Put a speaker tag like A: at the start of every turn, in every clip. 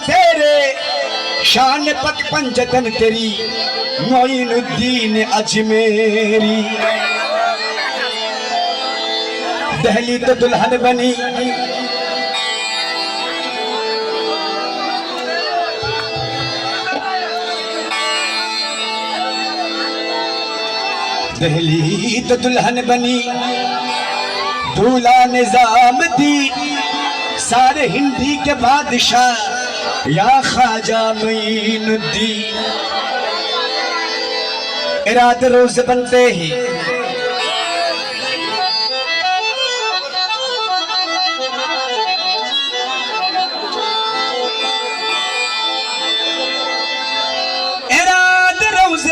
A: तेरे शान पक पंजतन तेरी मोइनुद्दीन अजमेरी। दहली तो दुल्हन बनी। दहली तो दुल्हन बनी। दूल्हा निज़ाम दी, सारे हिंदी के बादशाह या ख्वाजा मोइनुद्दीन इरादे रोज बनते ही।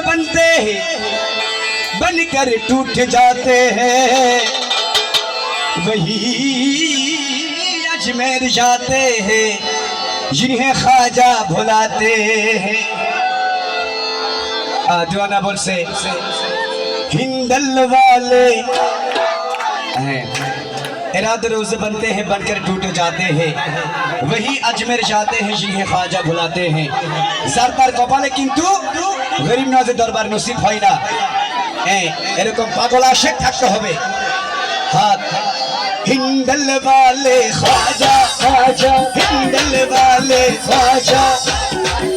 A: बनते हैं बनकर टूट जाते हैं। वही अजमेर जाते हैं। जिन्हें ख्वाजा भुलाते हैं आ, दीवाना बोल से हिंदल वाले हैं इरादे रोज बनते हैं बनकर टूट जाते हैं वही अजमेर जाते हैं जिन्हें ख्वाजा भुलाते हैं সরকার কপালে কিন্তু গরিব নজর দরবার নসিব হয় না হ্যাঁ এরকম পাগল আশেক থাকতে হবে হাত হিন্দল वाले ख्वाजा ख्वाजा हिंदल वाले ख्वाजा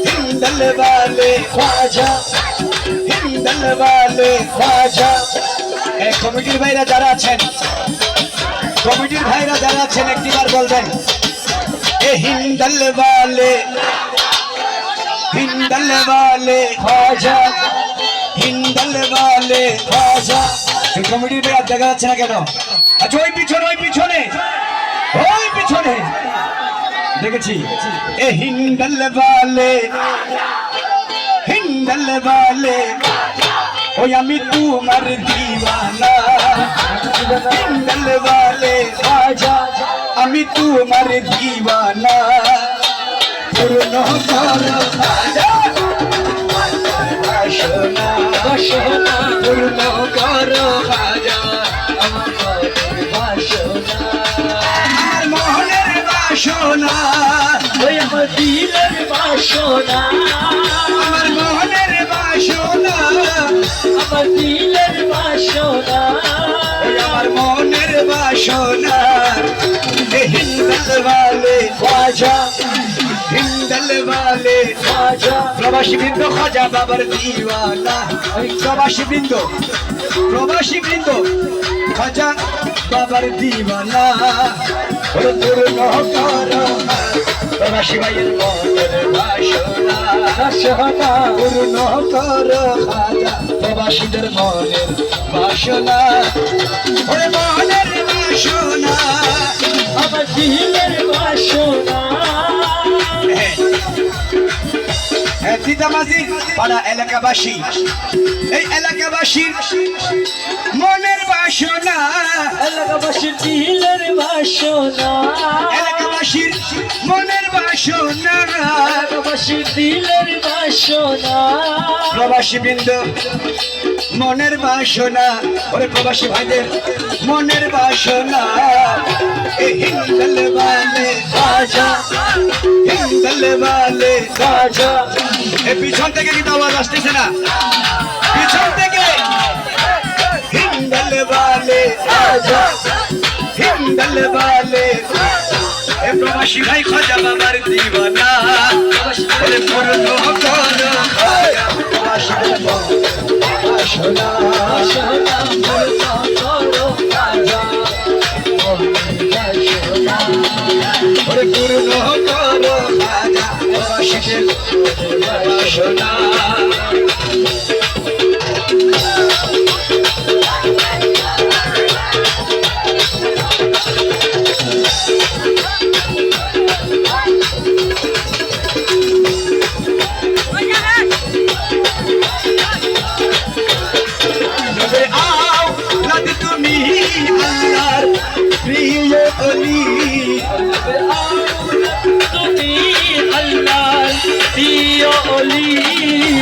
A: हिंदल वाले ख्वाजा হিন্দল वाले ख्वाजा এই কমিটির ভাইরা যারা আছেন কমিটির ভাইরা যারা আছেন একটিবার বলবেন এ হিন্দল वाले হিন্দল वाले ख्वाजा হিন্দল वाले ख्वाजा এই কমিটির ভাইরা দেখা যাচ্ছে না কেন আচ্ছা ওই পিছনে ওই পিছনে ওই পিছনে দেখেছি। এ হিন্ডল বালে হিন্ডল বালে ওই আমি তোমার দিওয়ানা। হিন্ডল বালে বাজা আমি তোমার দিওয়ানা। পুরনো করো বাজা বাসনা বাসনা। আমার মনের বাসনা।
B: আমার দিলের বাসনা।
A: আমার মনের বাসনা। হিন্দল বালে খাজা হিন্দল বালে
B: খাজা
A: প্রবাসী বৃন্দ খাজা বাবার দিওয়ানা। প্রবাসী বৃন্দ। প্রবাসী বৃন্দ খাজা বাবার দিওয়ানা। প্রবাসী ভাইয়ের মনের বাসনা
B: বাসনা
A: পূর্ণ মনের বাসনা মনের বাসনা
B: আমার দিলের বাসনা
A: দিদামাজি পাড়া এলাকাবাসী এই এলাকাবাসীর মনের বাসনা
B: এলাকাবাসীর দিলের বাসনা।
A: এলাকাবাসীর মনের বাসনা
B: এলাকাবাসীর দিলের বাসনা।
A: প্রবাসী বৃন্দ মনের বাসনা। ওরে প্রবাসী ভাইদের মনের বাসনা। হিন্দল বালে
B: খাজা
A: হিন্দল বালে এ পিছন থেকে কিন্তু আওয়াজ আসতেছে না। পিছন থেকে হিন্দল বালে
B: খাজা
A: হিন্দল বালে প্রবাসী ভাই খোঁজা বাবার দিবানা। ওরে পূর্ণ কর বাসনা
B: বাসনা পূর্ণ করো বাসনা
A: ওরে পূর্ণ কর খাজা। প্রবাসীদের